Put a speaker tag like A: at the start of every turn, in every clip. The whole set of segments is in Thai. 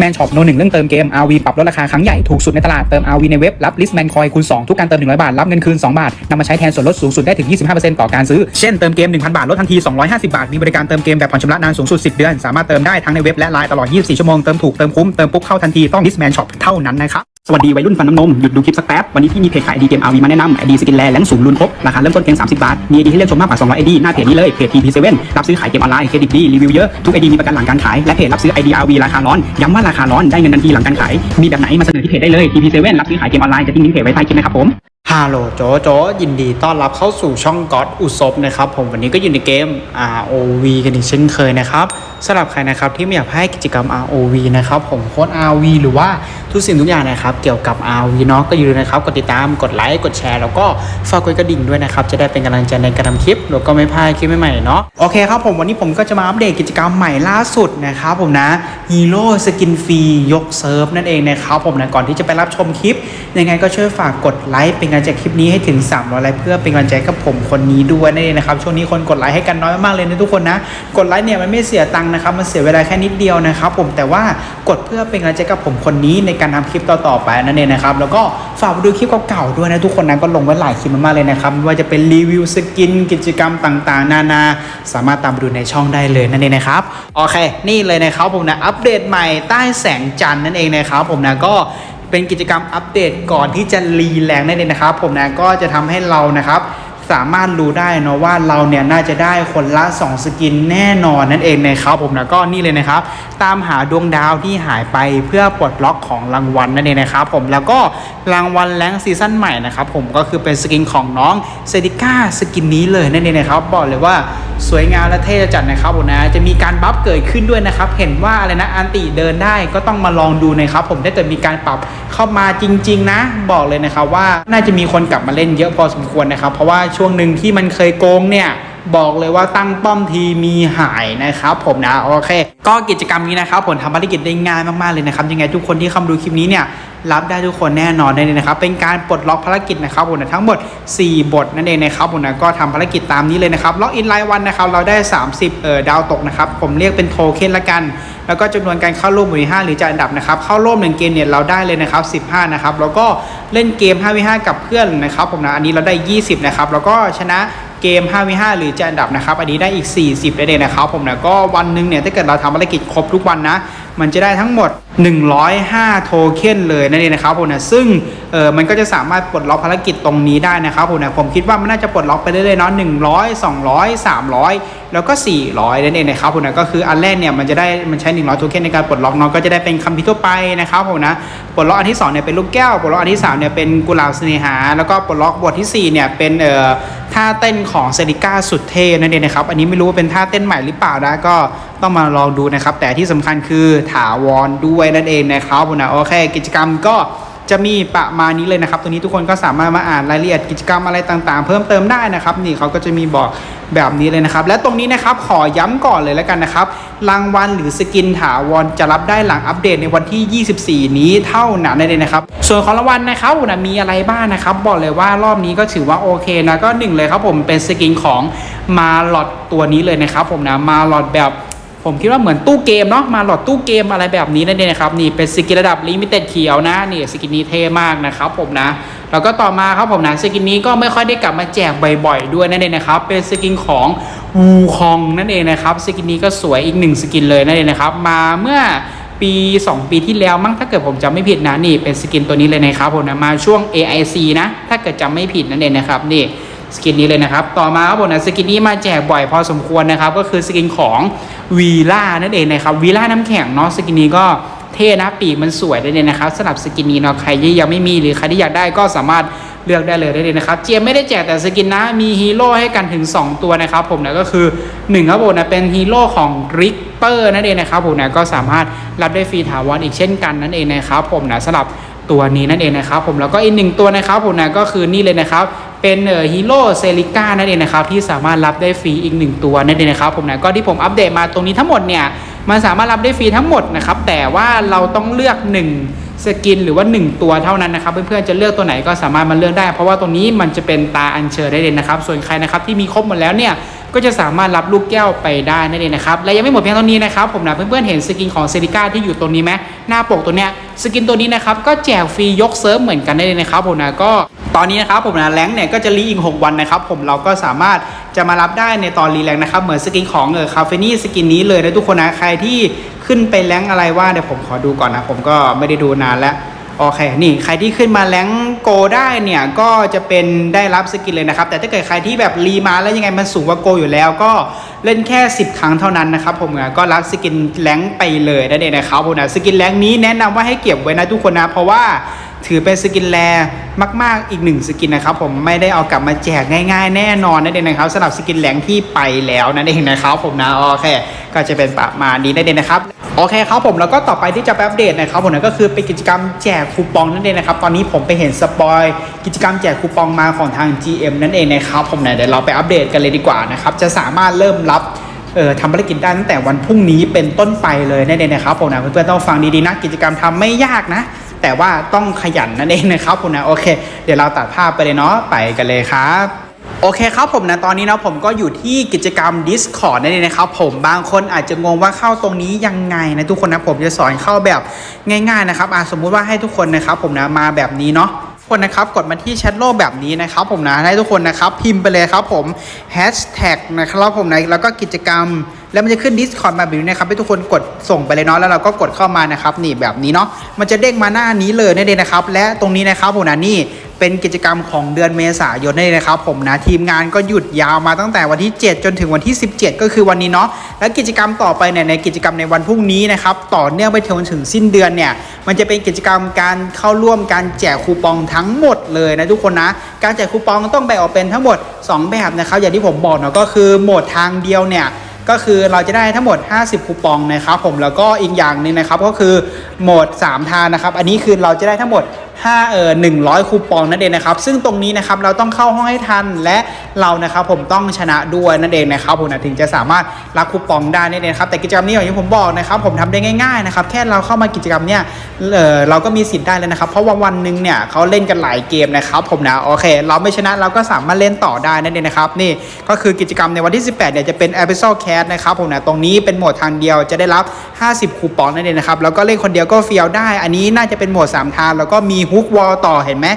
A: Listman Shop โนหนึ่งเรื่องเติมเกม RV ปรับลดราคาครั้งใหญ่ถูกสุดในตลาดเติม RV ในเว็บรับ Listman Coin คูณ2ทุกการเติม 100 บาท รับเงินคืน 2 บาทนำมาใช้แทนส่วนลดสูงสุดได้ถึง 25%ต่อการซื้อ เช่นเติมเกม 1,000 บาทลดทันที 250 บาท มีบริการเติมเกมแบบผ่อนชำระนานสูงสุด 10 เดือน สามารถเติมได้ทั้งในเว็บและไลน์ตลอด 24 ชั่วโมงเติมถูกเติมคุ้มเติมปุ๊บเข้าทันทีต้อง Listman Shop เท่านั้นนะครับ สวัสดีวัยรุ่นฟันน้ำนม หยุดดูคลิปสักแป๊บ วันนี้พี่มีเพจขายไอดีเกมอวีมาแนะนำไอดีสกินแลแลนสูงลุนครบ ราคาเริ่มต้นเพียง 30 บาท มีไอดีให้เลือกชมมากกว่า 200ไอดีหน้าเพจนี้เลย เพจ TP7 รับซื้อขายเกมออนไลน์เครดิตดีรีวิวเยอะ ทุกไอดีมีประกันหลังการขาย และเพจรับซื้อไอดีอวีราคาร้อน ย้ำว่าราคาร้อนได้เงินทันทีหลังการขาย มีแบบไหนมาเสนอที่เพจได้เลย TP7 รับซื้อขายเกมออนไลน์จะทิ้งลิงก์เพจไว้ใต้คลิปนะครับผม
B: ฮัลโหลโจโจยินดีต้อนรับเข้าสู่ช่องก็อดอุศบนะครับ ผมวันนี้ก็อยู่ในเกม ROV กันอีกเช่นเคยนะครับสำหรับใครนะครับที่ไม่อยากให้กิจกรรม ROV นะครับผมโค้ด ROV หรือว่าทุกสิ่งทุกอย่างนะครับ เกี่ยวกับ ROV เนาะก็อย่าลืมนะครับกดติดตามกดไลค์กดแชร์แล้วก็ฝากกดกระดิ่งด้วยนะครับ จะได้เป็นกำลังใจในการทำคลิป แล้วก็ไม่พลาดคลิปใหม่ๆเนาะโอเคครับผมวันนี้ผมก็จะมาอัปเดตกิจกรรมใหม่ล่าสุดนะครับผมนะฮีโร่สกินฟรียกเซิร์ฟนั่นเองนะครับผมนะก่อนที่จะไปรับชมคลิปยังไงก็ช่วยฝากกดไลค์เป็นกำลังใจคลิปนี้ให้ถึง300ไลค์เพื่อเป็นกำลังใจกับผมคนนี้ด้วยนั่นเองนะครับช่วงนี้คนกดไลค์ให้กันน้อยมากๆเลยนะทุกคนนะ กดไลค์เนี่ยมันไม่เสียตังค์นะครับมันเสียเวลาแค่นิดเดียวนะครับผมแต่ว่ากดเพื่อเป็นกำลังใจกับผมคนนี้ในการทำคลิปต่อๆไปนั่นเองนะครับแล้วก็ฝากดูคลิปเก่าๆด้วยนะทุกคนนะก็ลงไว้หลายคลิปมากๆเลยนะครับไม่ว่าจะเป็นรีวิวสกินกิจกรรมต่างๆ นานา สามารถตามดูในช่องได้เลยนั่นเองนะครับโอเค นี่เลยนะครับผมนะอัปเดตใหม่ใต้แสงจันทร์นั่นเองนะครับผมนะก็ เป็นกิจกรรมอัปเดตก่อนที่จะรีแรงนั่นเองนะครับ ผมนะก็จะทำให้เรานะครับสามารถรู้ได้เนาะว่าเราเนี่ยน่าจะได้คนละ 2 สกินแน่นอนนั่นเองนะครับผมนะก็นี่เลยนะครับ ตามหาดวงดาวที่หายไปเพื่อปลดล็อกของรางวัลนั่นเองนะครับผมแล้วก็รางวัลแรงซีซั่นใหม่นะครับผมก็คือเป็นสกินของน้องเซดิก้าสกินนี้เลยนั่นเองนะครับบอกเลยว่า สวยงามและเท่จัดนะครับผมนะ จะมีการบัฟเกิดขึ้นด้วยนะครับ เห็นว่าอะไรนะอันติเดินได้ก็ต้องมาลองดูนะครับ ผมถ้าเกิดมีการปรับเข้ามาจริง ๆ นะ บอกเลยนะครับว่าน่าจะมีคนกลับมาเล่นเยอะพอสมควรนะครับ เพราะว่าช่วงหนึ่งที่มันเคยโกงเนี่ย บอกเลยว่าตั้งป้อมทีมีหายนะครับผมนะโอเค ก็กิจกรรมนี้นะครับผมทำภารกิจได้ง่ายมากๆเลยนะครับยังไงทุกคนที่เข้ามาดูคลิปนี้เนี่ยรับได้ทุกคนแน่นอนเลยนะครับ เป็นการปลดล็อกภารกิจนะครับผมนะทั้งหมด 4 บทนั่นเองนะครับผมนะก็ทำภารกิจตามนี้เลยนะครับล็อกอินรายวันนะครับเราได้ 30เอ่อดาวตกนะครับผมเรียกเป็นโทเค็นละกัน แล้วก็จำนวนการเข้าร่วมหมู่5หรือจัดอันดับนะครับเข้าร่วมหนึ่งเกมเนี่ยเราได้เลยนะครับ15นะครับแล้วก็เล่นเกม 5v5 กับเพื่อนนะครับผมนะอันนี้เราได้ 20นะครับแล้วก็ชนะ เกม 5v5 หรือจัดอันดับนะครับ อันนี้ได้อีก 40ได้เลยนะครับผมนะก็วันหนึ่งเนี่ยถ้าเกิดเราทำภารกิจครบทุกวันนะ มันจะได้ทั้งหมด 105 โทเค็นเลยนั่นเองนะครับผมนะซึ่งเออมันก็จะสามารถปลดล็อกภารกิจตรงนี้ได้นะครับผมนะผมคิดว่ามันน่าจะปลดล็อกไปเรื่อยๆเนาะ100 200 300 แล้วก็ 400นั่นเองนะครับผมนะก็คืออันแรกเนี่ยมันจะได้มันใช้ 100 โทเค็นในการปลดล็อกเนาะก็จะได้เป็นคัมภีร์ทั่วไปนะครับผมนะปลดล็อกอันที่2เนี่ยเป็นลูกแก้วปลดล็อกอันที่3เนี่ยเป็นกุหลาบเสน่หาแล้วก็ปลดล็อกบทที่4เนี่ยเป็นเอ่อ ท่าเต้นของเซริก้าสุดเท่นั่นเองนะครับ อันนี้ไม่รู้ว่าเป็นท่าเต้นใหม่หรือเปล่านะก็ต้องมาลองดูนะครับ แต่ที่สำคัญคือถาวรด้วยนั่นเองนะครับนะโอเค กิจกรรมก็ จะมีประมาณนี้เลยนะครับตรงนี้ทุกคนก็สามารถมาอ่านรายละเอียดกิจกรรมอะไรต่างๆ เพิ่มเติมได้นะครับ นี่เขาก็จะมีบอกแบบนี้เลยนะครับ และตรงนี้นะครับขอย้ำก่อนเลยแล้วกันนะครับ รางวัลหรือสกินถาวรจะรับได้หลังอัปเดตในวันที่ 24 นี้เท่านั้นเองนะครับ ส่วนของรางวัลนะครับนะมีอะไรบ้างนะครับ บอกเลยว่ารอบนี้ก็ถือว่าโอเคนะก็หนึ่งเลยครับผมเป็นสกินของมาลอดตัวนี้เลยนะครับ ผมนะมาลอดแบบ ผมคิดว่าเหมือนตู้เกมเนาะมาหลอดตู้เกมอะไรแบบนี้นั่นเองนะครับนี่เป็นสกินระดับลิมิเต็ดเขียวนะนี่สกินนี้เท่มากนะครับผมนะแล้วก็ต่อมาครับผมนะสกินนี้ก็ไม่ค่อยได้กลับมาแจกบ่อยๆด้วยนั่นเองนะครับเป็นสกินของวูคองนั่นเองนะครับสกินนี้ก็สวยอีกหนึ่งสกินเลยนั่นเองนะครับมาเมื่อปี 2 ปีที่แล้วมั้งถ้าเกิดผมจำไม่ผิดนะนี่เป็นสกินตัวนี้เลยนะครับผมนะมาช่วง AIC นะถ้าเกิดจำไม่ผิดนั่นเองนะครับนี่ สกินนี้เลยนะครับ ต่อมาครับผมนะสกินนี้มาแจกบ่อยพอสมควรนะครับ ก็คือสกินของวีล่านั่นเองนะครับวีล่าน้ำแข็งเนาะสกินนี้ก็เท่นะปีกมันสวยได้เลยนะครับสำหรับสกินนี้เนาะใครที่ยังไม่มีหรือใครที่อยากได้ก็สามารถเลือกได้เลยได้เลยนะครับ เจียมไม่ได้แจกแต่สกินนะ มีฮีโร่ให้กันถึง 2 ตัวนะครับผมนะก็คือ1ครับผมนะเป็นฮีโร่ของริกเปอร์นั่นเองนะครับผมนะก็สามารถรับได้ฟรีถาวรอีกเช่นกันนั่นเองนะครับผมนะสำหรับตัวนี้นั่นเองนะครับผมแล้วก็อีกหนึ่งตัวนะครับผมนะก็คือนี่เลยนะครับ เป็นเอ่อฮีโร่เซริก้านั่นเองนะครับที่สามารถรับได้ฟรีอีกหนึ่งตัวนั่นเองนะครับผมนะก็ที่ผมอัปเดตมาตรงนี้ทั้งหมดเนี่ยมันสามารถรับได้ฟรีทั้งหมดนะครับแต่ว่าเราต้องเลือก 1 สกินหรือว่า 1 ตัวเท่านั้นนะครับเพื่อนๆจะเลือกตัวไหนก็สามารถมาเลือกได้ เพราะว่าตรงนี้มันจะเป็นตาอัญเชิญได้เลยนะครับ ส่วนใครนะครับที่มีครบหมดแล้วเนี่ยก็จะสามารถรับลูกแก้วไปได้นั่นเองนะครับ และยังไม่หมดเพียงเท่านี้นะครับ ผมนะเพื่อนๆเห็นสกินของเซริก้าที่อยู่ตรงนี้ไหมหน้าปกตัวเนี้ยสกินตัวนี้นะครับก็แจกฟรียกเซิร์ฟเหมือนกันได้เลยนะครับผมนะก็ ตอนนี้นะครับผมนะแรงเนี่ยก็จะรีอีก 6 วันนะครับผมเราก็สามารถจะมารับได้ในตอนรีแรงนะครับ เหมือนสกินของเออคาเฟนี่สกินนี้เลยนะทุกคนนะใครที่ขึ้นไปแรงอะไรว่าเดี๋ยวผมขอดูก่อนนะผมก็ไม่ได้ดูนานแล้วโอเค นี่ใครที่ขึ้นมาแรงโกได้เนี่ยก็จะเป็นได้รับสกินเลยนะครับ แต่ถ้าเกิดใครที่แบบรีมาแล้วยังไงมันสูงกว่าโกอยู่แล้วก็เล่นแค่ 10 ครั้งเท่านั้นนะครับผมนะก็รับสกินแรงไปเลยนั่นเองนะครับผมนะสกินแรงนี้แนะนำว่าให้เก็บไว้นะทุกคนนะเพราะว่า ถือเป็นสกินแรมาก ๆ อีกหนึ่งสกินนะครับผมไม่ได้เอากลับมาแจกง่าย ๆ แน่นอนนั่นเองนะครับสำหรับสกินแรงที่ไปแล้วนั่นเองนะครับผมนะโอเค ก็จะเป็นประมาณนี้นั่นเองนะครับโอเคครับผมแล้วก็ต่อไปที่จะไปอัปเดตนะครับผมนั่นก็คือเป็นกิจกรรมแจกคูปองนั่นเองนะครับตอนนี้ผมไปเห็นสปอยกิจกรรมแจกคูปองมาของทาง GM นั่นเองนะครับผมเนี่ยเดี๋ยวเราไปอัปเดตกันเลยดีกว่านะครับจะสามารถเริ่มรับเออทำภารกิจได้ตั้งแต่วันพรุ่งนี้เป็นต้นไปเลยนั่นเองนะครับผมนะเพื่อนๆต้องฟังดีๆนะกิจกรรมทำไม่ยากนะ แต่ว่าต้องขยันนั่นเองนะครับผมนะโอเค เดี๋ยวเราตัดภาพไปเลยเนาะไปกันเลยครับโอเคครับผมนะตอนนี้นะผมก็อยู่ที่กิจกรรม Discord นั่นเองนะครับผมบางคนอาจจะงงว่าเข้าตรงนี้ยังไงนะทุกคนนะผมจะสอนเข้าแบบง่าย ๆนะครับอะสมมุติว่าให้ทุกคนนะครับผมนะมาแบบนี้เนาะ คนนะครับกดมาที่แชทโลกแบบนี้นะครับผมนะให้ทุกคนนะครับพิมพ์ไปเลยครับผมแฮชแท็กนะครับผมนะแล้วก็กิจกรรม แล้วมันจะขึ้น Discord มาแบบนี้นะครับให้ทุกคนกดส่งไปเลยเนาะแล้วเราก็กดเข้ามานะครับนี่แบบนี้เนาะมันจะเด้งมาหน้านี้เลยนั่นเองนะครับและตรงนี้นะครับผมนะนี่ เป็นกิจกรรมของเดือนเมษายนนี่นะครับผมนะทีมงานก็หยุดยาวมาตั้งแต่วันที่ 7 จนถึงวันที่ 17 ก็คือวันนี้เนาะและกิจกรรมต่อไปเนี่ยในกิจกรรมในวันพรุ่งนี้นะครับต่อเนื่องไปถึงถึงสิ้นเดือนเนี่ยมันจะเป็นกิจกรรมการเข้าร่วมการแจกคูปองทั้งหมดเลยนะทุกคนนะการแจกคูปองต้องแบ่งออกเป็นทั้งหมด 2 แบบนะครับอย่างที่ผมบอกเนาะก็คือโหมดทางเดียวเนี่ยก็คือเราจะได้ทั้งหมด 50 คูปองนะครับผมแล้วก็อีกอย่างหนึ่งนะครับก็คือโหมด 3 ทานนะครับ อันนี้คือเราจะได้ทั้งหมด 5เออ100 คูปองนั่นเองนะครับ ซึ่งตรงนี้นะครับเราต้องเข้าห้องให้ทันและเรานะครับผมต้องชนะด้วยนั่นเองนะครับผมนะถึงจะสามารถรับคูปองได้นั่นเองครับแต่กิจกรรมนี้อย่างที่ผมบอกนะครับผมทำได้ง่ายๆนะครับแค่เราเข้ามากิจกรรมเนี่ยเออเราก็มีสิทธิ์ได้แล้วนะครับ เพราะว่าวันหนึ่งเนี่ยเขาเล่นกันหลายเกมนะครับผมนะโอเค เราไม่ชนะเราก็สามารถเล่นต่อได้นั่นเองนะครับนี่ก็คือกิจกรรมในวันที่ 18เนี่ยจะเป็น e p i s o d e c a s นะครับผมนะตรงนี้เป็นโหมดทางเดียวจะได้รับ 50 คูปองนั่นเองนะครับแล้วก็เล่นคนเดียวก็เฟียวได้ อันนี้น่าจะเป็นโหมด 3 ทางแล้วก็มีฮุกวอลต่อเห็นไหม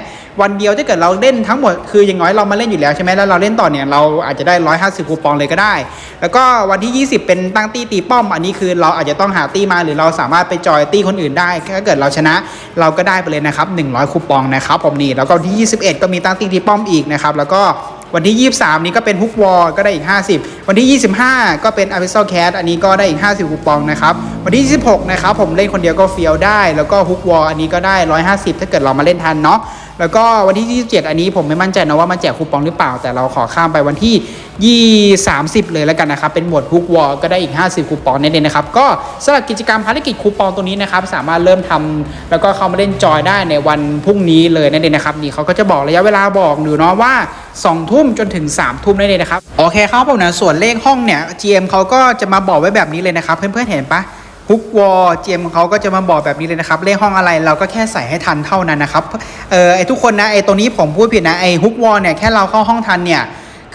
B: วันเดียวถ้าเกิดเราเล่นทั้งหมดคืออย่างน้อยเรามาเล่นอยู่แล้วใช่ไหมแล้วเราเล่นต่อเนี่ยเราอาจจะได้ 150 คูปองเลยก็ได้ แล้วก็วันที่ 20 เป็นตั้งตี้ตีป้อม อันนี้คือเราอาจจะต้องหาตี้มาหรือเราสามารถไปจอยตี้คนอื่นได้ถ้าเกิดเราชนะเราก็ได้ไปเลยนะครับ100 คูปองนะครับผมนี่แล้วก็ที่ 21 ก็มีตั้งตี้ตีป้อมอีกนะครับแล้วก็ วันที่ 23 นี้ก็เป็นฮุกวอลก็ได้อีก 50 วันที่ 25 ก็เป็นอ p ิ s o d e Cat อันนี้ก็ได้อีก 50คูปองนะครับวันที่ 26 นะครับผมเล่นคนเดียวก็เฟียวได้ แล้วก็ฮุกวอลอันนี้ก็ได้ 150 ถ้าเกิดเรามาเล่นทันเนาะ แล้วก็วันที่ 27 อันนี้ผมไม่มั่นใจนะว่ามันแจกคูปองหรือเปล่า แต่เราขอข้ามไปวันที่30 เลยแล้วกันนะครับ เป็นหมวดฮุกวอลก็ได้อีก 50 คูปองนั่นเองนะครับ ก็สำหรับกิจกรรมภารกิจคูปองตัวนี้นะครับ สามารถเริ่มทำแล้วก็เข้ามาเล่นจอยได้ในวันพรุ่งนี้เลยนั่นเองนะครับนี่เขาก็จะบอกระยะเวลาบอกอยู่เนาะว่า 2 ทุ่มจนถึง 3 ทุ่มนั่นเองนะครับโอเคครับผมนะส่วนเลขห้องเนี่ย GM เขาก็จะมาบอกไว้แบบนี้เลยนะครับเพื่อนๆเห็นปะ ฮุกวอลเจมเขาก็จะมาบอกแบบนี้เลยนะครับ เลขห้องอะไรเราก็แค่ใส่ให้ทันเท่านั้นนะครับเออไอทุกคนนะไอตรงนี้ผมพูดผิดนะไอฮุกวอลเนี่ยแค่เราเข้าห้องทันเนี่ย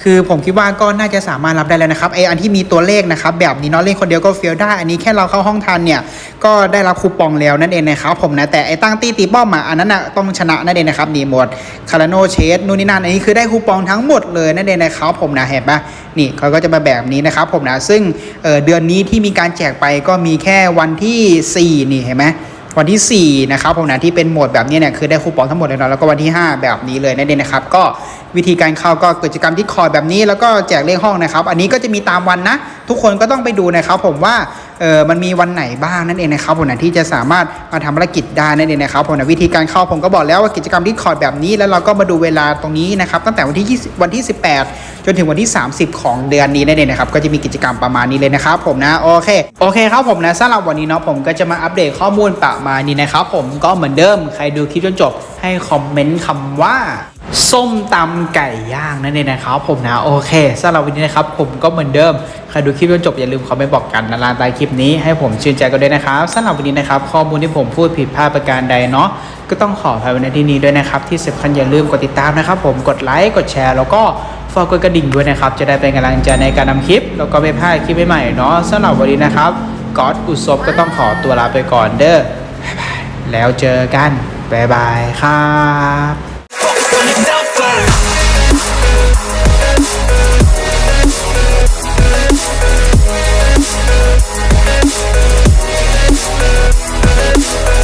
B: คือผมคิดว่าก็น่าจะสามารถรับได้แล้วนะครับไออันที่มีตัวเลขนะครับแบบนี้เนาะเล่นคนเดียวก็เฟีลได้ อันนี้แค่เราเข้าห้องทันเนี่ยก็ได้รับคูปองแล้วนั่นเองนะครับผมนะแต่ไอตั้งตีตีป้อมอะอันนั้นอะต้องชนะนั่นเองนะครับนี่หมดคาราโนเชสนู่นนี่นั่นอันนี้คือได้คูปองทั้งหมดเลยนั่นเองนะครับผมนะเห็นปะนี่เขาก็จะมาแบบนี้นะครับผมนะซึ่งเเดือนนี้ที่มีการแจกไปก็มีแค่วันที่ 4 นี่เห็นไหม วันที่4นะครับผมนะที่เป็นโหมดแบบนี้เนี่ยคือได้คูปองทั้งหมดเลยเนาะแล้วก็วันที่ 5 แบบนี้เลยนั่นเองนะครับก็วิธีการเข้าก็กิจกรรมที่คอยแบบนี้แล้วก็แจกเลขห้องนะครับ อันนี้ก็จะมีตามวันนะ ทุกคนก็ต้องไปดูนะครับผมว่า เออมันมีวันไหนบ้างนั่นเองนะครับผมนะที่จะสามารถมาทำภารกิจได้นั่นเองนะครับผมนะวิธีการเข้าผมก็บอกแล้วว่ากิจกรรมที่คอร์ดแบบนี้ แล้วเราก็มาดูเวลาตรงนี้นะครับตั้งแต่วันที่ 20 วันที่ 18 จนถึงวันที่ 30 ของเดือนนี้นั่นเองนะครับก็จะมีกิจกรรมประมาณนี้เลยนะครับผมนะโอเคโอเคครับผมนะสำหรับวันนี้เนาะผมก็จะมาอัปเดตข้อมูลประมาณนี้นะครับผมก็เหมือนเดิมใครดูคลิปจนจบให้คอมเมนต์คำว่า ส้มตำไก่ย่างนั่นเองนะครับ ผมนะโอเคสำหรับวันนี้นะครับ ผมก็เหมือนเดิมใครดูคลิปจนจบอย่าลืมคอมเมนต์บอกกันนะลานใต้คลิปนี้ให้ผมชื่นใจกันด้วยนะครับสำหรับวันนี้นะครับ ข้อมูลที่ผมพูดผิดพลาดประการใดเนาะก็ต้องขออภัยในที่นี้ด้วยนะครับ ที่สำคัญอย่าลืมกดติดตามนะครับ ผมกดไลค์กดแชร์ แล้วก็ฝากกดกระดิ่งด้วยนะครับ จะได้เป็นกำลังใจในการนำคลิป แล้วก็ไม่พลาดคลิปใหม่ๆเนาะสำหรับวันนี้นะครับก๊อตอุศบก็ต้องขอตัวลาไปก่อนเด้อบ๊ายบายแล้วเจอกันบ๊ายบายครับ Hey, hey, hey.